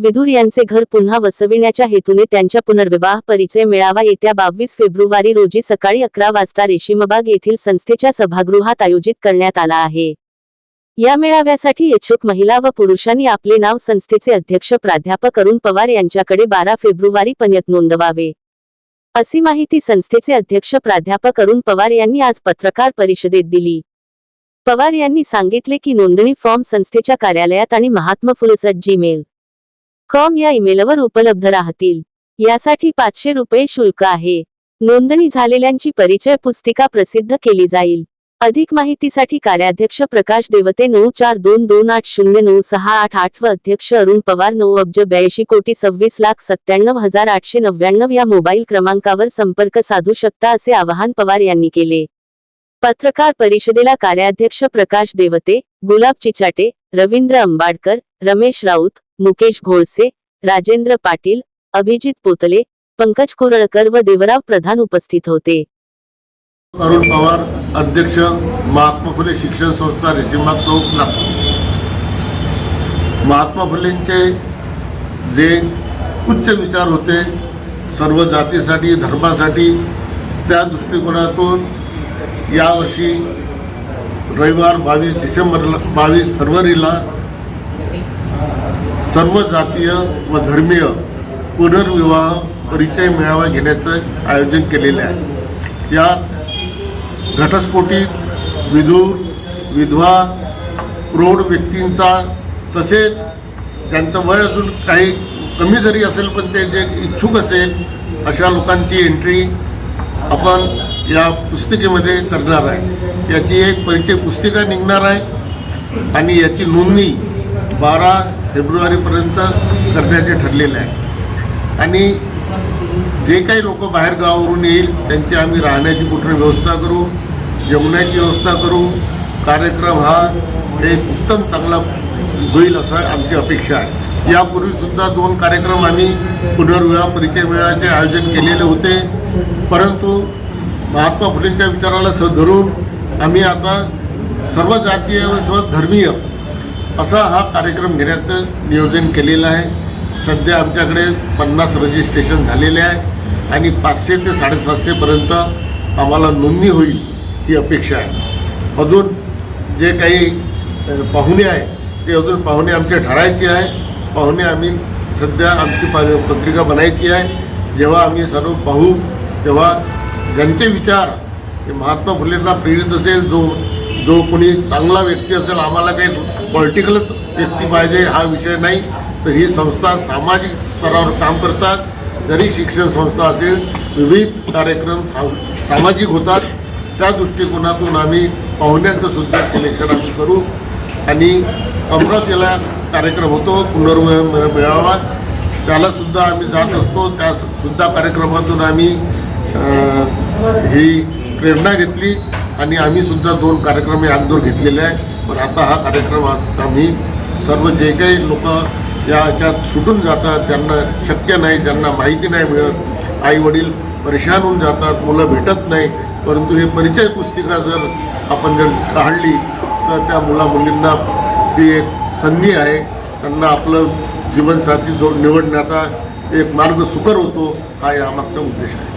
विधूर यांचे घर पुन्हा वसविण्याच्या हेतूने त्यांच्या पुनर्विवाह परिचय मेळावा येत्या बावीस फेब्रुवारी रोजी सकाळी अकरा वाजता रेशीमबाग येथील संस्थेच्या सभागृहात आयोजित करण्यात आला आहे. या मेळाव्यासाठी इच्छुक महिला व पुरुषांनी आपले नाव संस्थेचे अध्यक्ष प्राध्यापक अरुण पवार यांच्याकडे बारा फेब्रुवारी पर्यंत नोंदवावे. अशी माहिती संस्थेचे अध्यक्ष प्राध्यापक अरुण पवार यांनी आज पत्रकार परिषदेत दिली. पवार यांनी सांगितले की नोंदणी फॉर्म संस्थेच्या कार्यालयात आणि महात्मा फुलसट जीमेल कॉम या ईमेलवर उपलब्ध राहतील. यासाठी पाचशे रुपये शुल्क आहे. नोंदणी झालेल्यांची परिचय पुस्तिका प्रसिद्ध केली जाईल. अधिक माहितीसाठी कार्याध्यक्ष प्रकाश देवते नऊ चार दोन दोन आठ शून्य नऊ सहा आठ आठ व अध्यक्ष अरुण पवार नऊ अब्ज ब्याऐंशी कोटी सव्वीस लाख सत्त्याण्णव हजार आठशे नव्याण्णव या मोबाईल क्रमांकावर संपर्क साधू शकता असे आवाहन पवार यांनी केले. पत्रकार परिषदेला कार्याध्यक्ष प्रकाश देवते गुलाब चिचाटे रवींद्र अंबाडकर रमेश राऊत मुकेश घोळसे राजेंद्र पाटील अभिजित पोतले पंकज कुरळकर व देवराव प्रधान उपस्थित होते. अरुण पवार अध्यक्ष महात्मा फुले शिक्षण संस्था रेशीमबाग चौक नागपूर महात्मा फुलेंचे जे उच्च विचार होते सर्व जातीसाठी धर्मासाठी त्या दृष्टिकोनातून यावर्षी रविवार बावीस डिसेंबरला बावीस फरवरीला सर्व जातीय व धर्मीय पुनर्विवाह परिचय मेळावा घेण्याचं आयोजन केलेले आहे. यात घटस्फोटित विधूर विधवा प्रौढ व्यक्तींचा तसेच त्यांचं वय अजून काही कमी जरी असेल पण ते जे इच्छुक असेल अशा लोकांची एंट्री आपण या पुस्तिकेमध्ये करणार आहे. याची एक परिचय पुस्तिका निघणार आहे आणि याची नोंदणी बारा फेब्रुवारीपर्यंत करण्याचे ठरलेले आहे. आणि जे काही लोक बाहेर गावावरून येईल त्यांची आम्ही राहण्याची कुठली व्यवस्था करू जेवणाची व्यवस्था करू कार्यक्रम हा एक उत्तम चांगला होईल असं आमची अपेक्षा आहे. यापूर्वीसुद्धा दोन कार्यक्रम आम्ही पुनर्विवाह परिचय मेळाव्याचे आयोजन केलेले होते. परंतु महात्मा फुलेंच्या विचाराला स धरून आम्ही आता सर्व जातीय व सर्व धर्मीय असा हा कार्यक्रम घेण्याचं नियोजन केलेलं आहे. सध्या आमच्याकडे पन्नास रजिस्ट्रेशन झालेले आहे आणि पाचशे ते साडेसातशेपर्यंत आम्हाला नोंदणी होईल ही अपेक्षा आहे. अजून जे काही पाहुणे आहे ते अजून पाहुणे आमचे ठरायचे आहे. पाहुणे आम्ही सध्या आमची पत्रिका बनायची आहे. जेव्हा आम्ही सर्व पाहू तेव्हा ज्यांचे विचार महात्मा फुलेंना प्रेरित असेल जो जो कोणी चांगला व्यक्ती असेल आम्हाला काही पॉलिटिकलच व्यक्ती पाहिजे हा विषय नाही. तर ही संस्था सामाजिक स्तरावर काम करतात. जरी शिक्षण संस्था असेल विविध कार्यक्रम सा सामाजिक होतात. त्या दृष्टिकोनातून आम्ही पाहुण्यांचं सुद्धा सिलेक्शन आम्ही करू. आणि अमरावतीला कार्यक्रम होतो पुनर्वय मेळावा. त्यालासुद्धा आम्ही जात असतो. त्यासुद्धा कार्यक्रमातून आम्ही ही प्रेरणा घेतली. आणि आम्ही सुद्धा दोन कार्यक्रम अगोदर घेतलेले आहे. पण आता हा कार्यक्रम आम्ही सर्व जे काही लोक या याच्यात सुटून जातात ज्यांना शक्य नाही ज्यांना माहिती नाही मिळत आई वडील परेशान होऊन जातात मुलं भेटत नाही परंतु हे परिचय पुस्तिका जर आपण जर काढली तर त्या मुला मुलींना ती एक संधी आहे. त्यांना आपलं जीवनसाथी जो निवडण्याचा एक मार्ग सुकर होतो हा यामागचा उद्देश आहे.